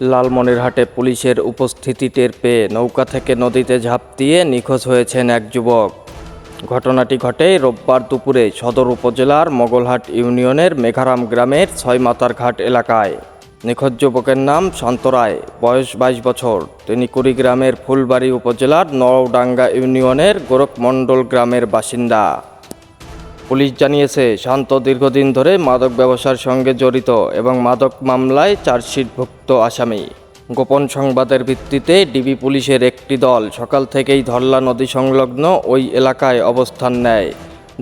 লালমনিরহাটে পুলিশের উপস্থিতি টের পেয়ে নৌকা থেকে নদীতে ঝাঁপ দিয়ে নিখোঁজ হয়েছেন এক যুবক। ঘটনাটি ঘটে রোববার দুপুরে সদর উপজেলার মোগলহাট ইউনিয়নের মেঘারাম গ্রামের ছয়মাতার ঘাট এলাকায়। নিখোঁজ যুবকের নাম শান্ত রায়, বয়স বাইশ বছর। তিনি কুড়িগ্রামের ফুলবাড়ি উপজেলার নওডাঙ্গা ইউনিয়নের গোরখমণ্ডল গ্রামের বাসিন্দা। পুলিশ জানিয়েছে, শান্ত দীর্ঘদিন ধরে মাদক ব্যবসার সঙ্গে জড়িত এবং মাদক মামলায় চার্জশিটভুক্ত আসামি। গোপন সংবাদের ভিত্তিতে ডিবি পুলিশের একটি দল সকাল থেকেই ধরলা নদী সংলগ্ন ওই এলাকায় অবস্থান নেয়।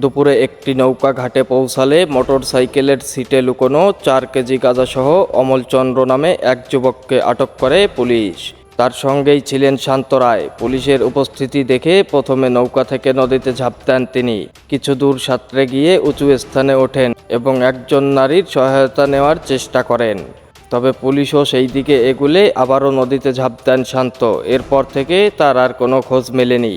দুপুরে একটি নৌকা ঘাটে পৌঁছালে মোটরসাইকেলের সিটে লুকোনো চার কেজি গাঁজাসহ অমলচন্দ্র নামে এক যুবককে আটক করে পুলিশ। তার সঙ্গেই ছিলেন শান্ত রায়। পুলিশের উপস্থিতি দেখে প্রথমে নৌকা থেকে নদীতে ঝাঁপ দেন তিনি। কিছু দূর সাঁতরে গিয়ে উঁচু স্থানে ওঠেন এবং একজন নারীর সহায়তা নেওয়ার চেষ্টা করেন। তবে পুলিশও সেই দিকে এগুলে আবারও নদীতে ঝাঁপ দেন শান্ত। এরপর থেকে তার আর কোনো খোঁজ মেলেনি।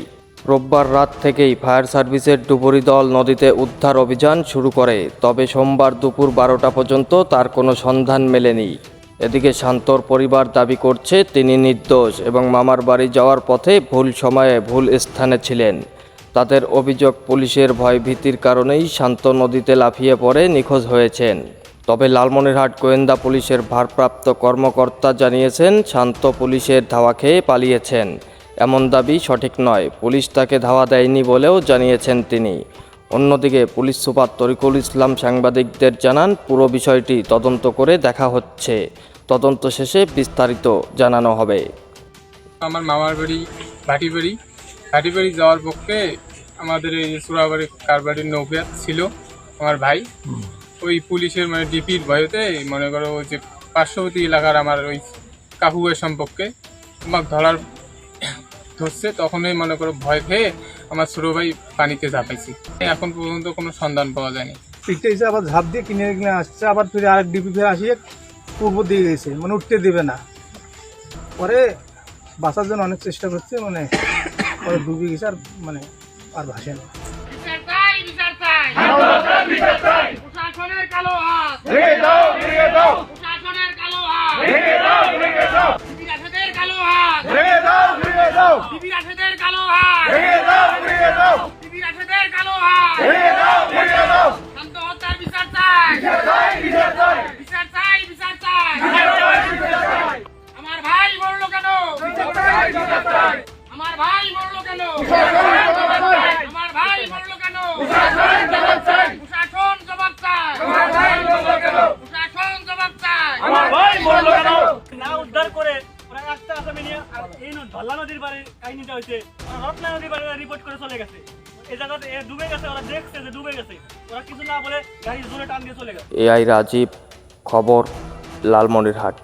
রোববার রাত থেকেই ফায়ার সার্ভিসের ডুবুরি দল নদীতে উদ্ধার অভিযান শুরু করে। তবে সোমবার দুপুর বারোটা পর্যন্ত তার কোনো সন্ধান মেলেনি। এদিকে শান্তর পরিবার দাবি করছে, তিনি নির্দোষ এবং মামার বাড়ি যাওয়ার পথে ভুল সময়ে ভুল স্থানে ছিলেন। তাদের অভিযোগ পুলিশের ভয়ভীতির কারণেই শান্ত নদীতে লাফিয়ে পড়ে, নিখোঁজ হয়েছেন। তবে লালমনিরহাট গোয়েন্দা পুলিশের ভারপ্রাপ্ত কর্মকর্তা জানিয়েছেন, শান্ত পুলিশের ধাওয়া খেয়ে পালিয়েছেন। এমন দাবি সঠিক নয়, পুলিশ তাকে ধাওয়া দেয়নি বলেও জানিয়েছেন তিনি। অন্যদিকে পুলিশ সুপার তরিকুল ইসলাম সাংবাদিকদের জানান, পুরো বিষয়টি তদন্ত করে দেখা হচ্ছে। তদন্ত শেষে বিস্তারিত জানানো হবে। আমার মামার বাড়ি ভাটি বাড়ি। ভাটি বাড়ি যাওয়ার পক্ষে আমাদের এই সুরাবাড়ি কারবাড়ির নৌকা ছিল আমার ভাই। ওই পুলিশের মানে ডিপির ভয়তে মনে করো যে পার্শ্ববর্তী এলাকার আমার ওই কাকুয়ের সম্পর্কে, আমাকে ধরার ধরছে, তখনই মনে করো ভয় খেয়ে আমার ছোটো ভাই পানিতে ঝাঁপাইছি। এখন পর্যন্ত কোনো সন্ধান পাওয়া যায়নি। পিঠে এসে আবার ঝাঁপ দিয়ে কিনে কিনে আসছে আবার ফিরে আরেক ডিপি ফিরে আসিয়ে পূর্ব দিয়ে গেছে মানে উঠতে দেবে না। পরে বাঁচার জন্য অনেক চেষ্টা করছে মানে পরে ডুবে গেছে আর মানে আর ভাসে না বিচার চাই বিচার চাই প্রশাসনের কালো হাত প্রশাসনের কালো হাত বিবি রাশেদের কালো হাত বিবি রাশেদের কালো হাত বিবি রাশেদের কালো হাত শান্ত হত্যার বিচার চাই। বিচার চাই বিচার চাই। আমার ভাই মরলো কেন? আমার ভাই মরলো কেন? আমার ভাই মরলো কেন? প্রশাসন জবাব চায় প্রশাসন জবাব চায় না ধল্লা নদীর বাড়ি কাহিনীটা হয়েছে রত্না নদীর বাড়ি রিপোর্ট করে চলে গেছে। এআই রাজীব, খবর, লালমনিরহাট।